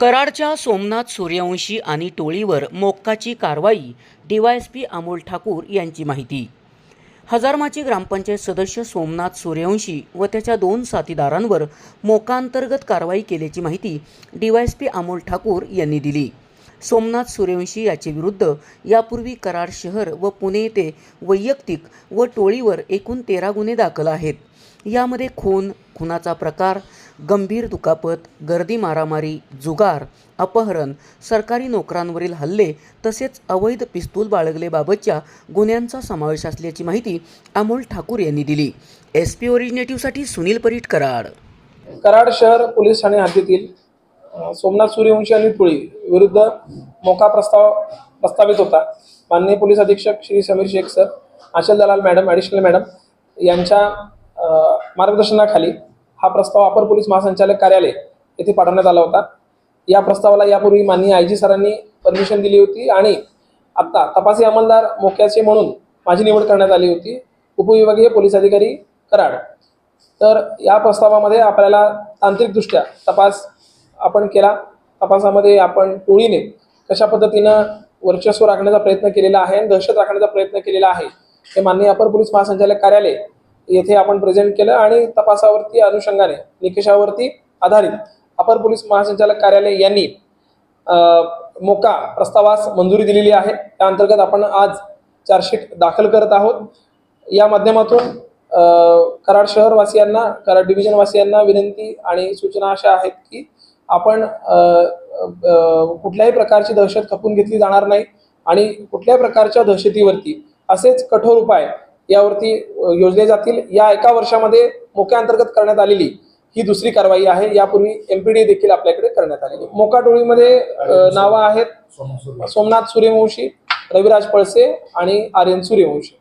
कराडच्या सोमनाथ सूर्यवंशी आणि टोळीवर मोक्काची कारवाई डीवायएसपी अमोल ठाकूर यांची माहिती. हजारमाची ग्रामपंचायत सदस्य सोमनाथ सूर्यवंशी व त्याच्या दोन साथीदारांवर मोकांतर्गत कारवाई केल्याची माहिती डीवायएसपी अमोल ठाकूर यांनी दिली. सोमनाथ सूर्यवंशी याचे विरुद्ध यापूर्वी कराड शहर व पुणे येथे वैयक्तिक व टोळीवर एकूण तेरा गुन्हे दाखल आहेत. यामध्ये खून खुनाचा प्रकार गंभीर दुखापत गर्दी मारामारी जुगार अपहरण सरकारी नोकरांवरील हल्ले तसेच अवैध पिस्तूल बाळगलेबाबतच्या गुन्ह्यांचा समावेश असल्याची माहिती अमोल ठाकूर यांनी दिली. एस पी ओरिजिनेटिव्हसाठी सुनील परीट कराड. कराड शहर पोलीस ठाणे हद्दीतील सोमनाथ सूर्यवंशी आणि टोळी विरुद्ध मोका प्रस्ताव प्रस्तावित होता. माननीय पोलीस अधीक्षक श्री समीर शेख सर आशल दलाल मॅडम ॲडिशनल मॅडम यांच्या मार्गदर्शनाखाली हा प्रस्ताव अपर पोलीस महासंचालक कार्यालय येथे पाठवण्यात आला होता. या प्रस्तावाला यापूर्वी माननीय आय जी सरांनी परमिशन दिली होती आणि आत्ता तपासी अंमलदार मोक्याचे म्हणून माझी निवड करण्यात आली होती. उपविभागीय पोलीस अधिकारी कराड. तर या प्रस्तावामध्ये आपल्याला तांत्रिकदृष्ट्या तपास आपण केला तपासामध्ये आपण टोळीने कशा पद्धतीनं वर्चस्व राखण्याचा प्रयत्न केलेला आहे आणि दहशत राखण्याचा प्रयत्न केलेला आहे हे माननीय अपर पोलीस महासंचालक कार्यालय येथे आपण प्रेझेंट केलं आणि तपासावरती अनुषंगाने निकषावरती आधारित अपर पोलीस महासंचालक कार्यालय यांनी मोका प्रस्तावास मंजुरी दिलेली आहे. त्या अंतर्गत आपण आज चार्जशीट दाखल करत आहोत. या माध्यमातून कराड शहरवासियांना कराड डिव्हिजनवासियांना विनंती आणि सूचना अशा आहेत की आपण कुठल्याही प्रकारची दहशत खपून घेतली जाणार नाही आणि कुठल्याही प्रकारच्या दहशतीवरती असेच कठोर उपाय यावरती योजले जातील. या एका वर्षामध्ये मोक्या अंतर्गत करण्यात आलेली ही दुसरी कारवाई आहे. यापूर्वी एमपीडी देखील आपल्याकडे करण्यात आलेली. मोका टोळीमध्ये नावं आहेत सोमनाथ सूर्यवंशी रविराज पळसे आणि आर्यन सूर्यवंशी.